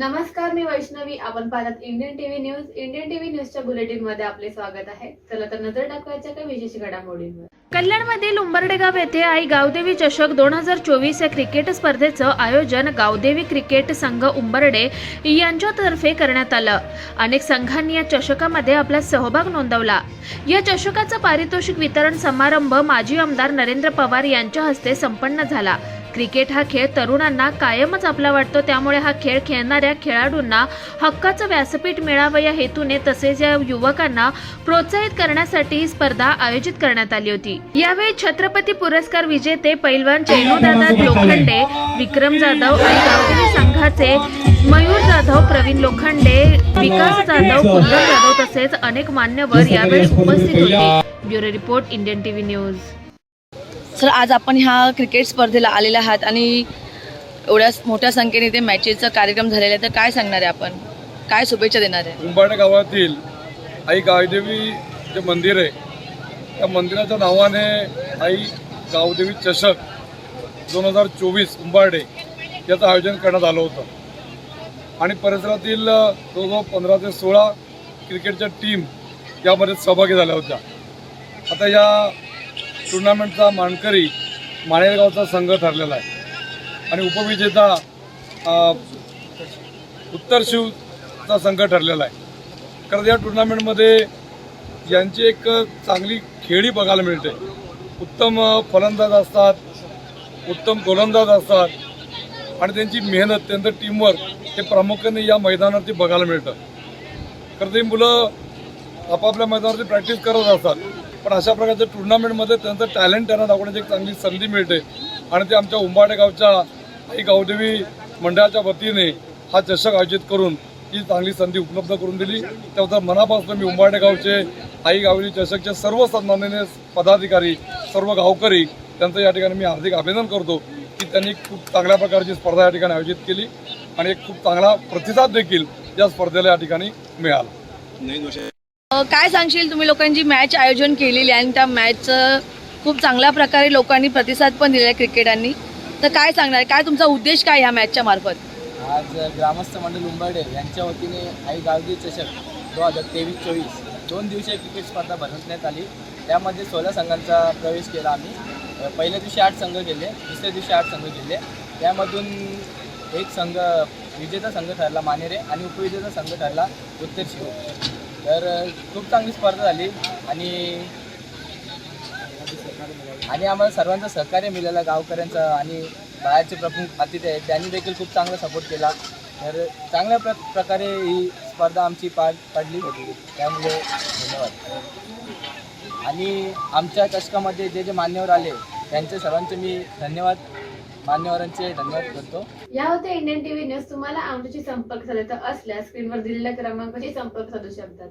नमस्कार मी वैष्णवी. आपण पाहतात Indian TV news Indian TV न्यूजच्या बुलेटिनमध्ये आपले स्वागत आहे. चला तर नजर टाकवायच्या काही विशेष घडामोडींवर. कल्याणमधील उंबरडेगाव येथे आई गावदेवी चषक दोन हजार चोवीस या क्रिकेट स्पर्धेचं आयोजन गावदेवी क्रिकेट संघ उंबरडे यांच्यातर्फे करण्यात आलं. अनेक संघांनी या चषकामध्ये आपला सहभाग नोंदवला. या चषकाचा पारितोषिक वितरण समारंभ माजी आमदार नरेंद्र पवार यांच्या हस्ते संपन्न झाला. क्रिकेट हा खेळ तरुणांना कायमच आपला वाटतो. त्यामुळे हा खेळ खेळणाऱ्या खेळाडूंना हक्काचं व्यासपीठ मिळावं या हेतूने तसेच या युवकांना प्रोत्साहित करण्यासाठी ही स्पर्धा आयोजित करण्यात आली होती. यावेळी छत्रपती पुरस्कार विजेते पैलवान चैनूदादा लोखंडे विक्रम जाधव आणि गावकरी संघाचे मयूर जाधव प्रवीण लोखंडे विकास जाधव कुंदन जाधव तसेच अनेक मान्यवर यावेळी उपस्थित होते. Bureau report Indian TV news. Sir आज आपण ह्या क्रिकेट स्पर्धेला आलेला आहात आणि एवढ्या मोठ्या संख्येने ते मॅचेसचा कार्यक्रम झालेला आहे. तर काय सांगणार आहे आपण? काय शुभेच्छा देणार आहे? उंबाडे गावातील आई गावदेवी जे मंदिर आहे त्या मंदिराच्या नावाने आई गावदेवी चषक दोन हजार चोवीस उंबारडे याचं आयोजन करण्यात आलं होतं. आणि परिसरातील जवळजवळ पंधरा ते सोळा क्रिकेटच्या टीम यामध्ये सहभागी झाल्या होत्या. आता या टुर्नामेंटचा मानकरी माणेरगावचा संघ ठरलेला आहे. आणि उपविजेता उत्तर शिवचा संघ ठरलेला आहे. कारण या टुर्नामेंटमध्ये यांची एक चांगली खेळी बघायला मिळते. उत्तम फलंदाज असतात उत्तम गोलंदाज असतात आणि त्यांची मेहनत त्यांचं टीमवर्क हे प्रामुख्याने या मैदानावरती बघायला मिळतं. कारण ते मुलं आपापल्या मैदानावरती प्रॅक्टिस करत असतात. पण अशा प्रकारच्या टुर्नामेंटमध्ये त्यांचं टॅलेंट त्यांना दाखवण्याची एक चांगली संधी मिळते. आणि ते आमच्या उंबाडे गावच्या आई गावदेवी मंडळाच्या वतीने हा चषक आयोजित करून ही चांगली संधी उपलब्ध करून दिली. त्याबद्दल मनापासून मी उंबाडे गावचे आई गावली चषकचे सर्व सन्माननीय पदाधिकारी सर्व गावकरी त्यांचं या ठिकाणी मी हार्दिक अभिनंदन करतो की त्यांनी खूप चांगल्या प्रकारची स्पर्धा या ठिकाणी आयोजित केली आणि एक खूप चांगला प्रतिसाद देखील या स्पर्धेला या ठिकाणी मिळाला. काय सांगशील? तुम्ही लोकांची मॅच आयोजन केलेली आहे आणि त्या मॅचचं खूप चांगल्या प्रकारे लोकांनी प्रतिसाद पण दिला आहे क्रिकेटांनी तर काय सांगणार? काय तुमचा उद्देश काय ह्या मॅचच्या मार्फत? आज ग्रामस्थ मंडळ उंबर्डे यांच्या वतीने आई गावगी चषक दोन हजार तेवीस चोवीस दोन दिवसीय क्रिकेट स्पर्धा भरवण्यात आली. त्यामध्ये सोळा संघांचा प्रवेश केला आम्ही. पहिल्या दिवशी आठ संघ गेले दुसऱ्या दिवशी आठ संघ गेले. त्यामधून एक संघ विजेता संघ ठरला मानेरे आणि उपविजेता संघ ठरला उत्तर शिव. तर खूप चांगली स्पर्धा झाली आणि आणि आम्हाला सर्वांचं सहकार्य मिळालं गावकऱ्यांचं आणि बाहेरचे प्रमुख अतिथी आहेत त्यांनी देखील खूप चांगला सपोर्ट केला. तर चांगल्या प्र प्रकारे ही स्पर्धा आमची पार पडली. होती त्यामुळे धन्यवाद. आणि आमच्या कष्टामध्ये जे जे मान्यवर आले त्यांचे सर्वांचे मी धन्यवाद मान्यवरांचे धन्यवाद करतो. या होते इंडियन टीव्ही न्यूज. तुम्हाला आमच्याशी संपर्क साधायचा असल्यास स्क्रीनवर दिलेल्या क्रमांकाशी संपर्क साधू शकतात.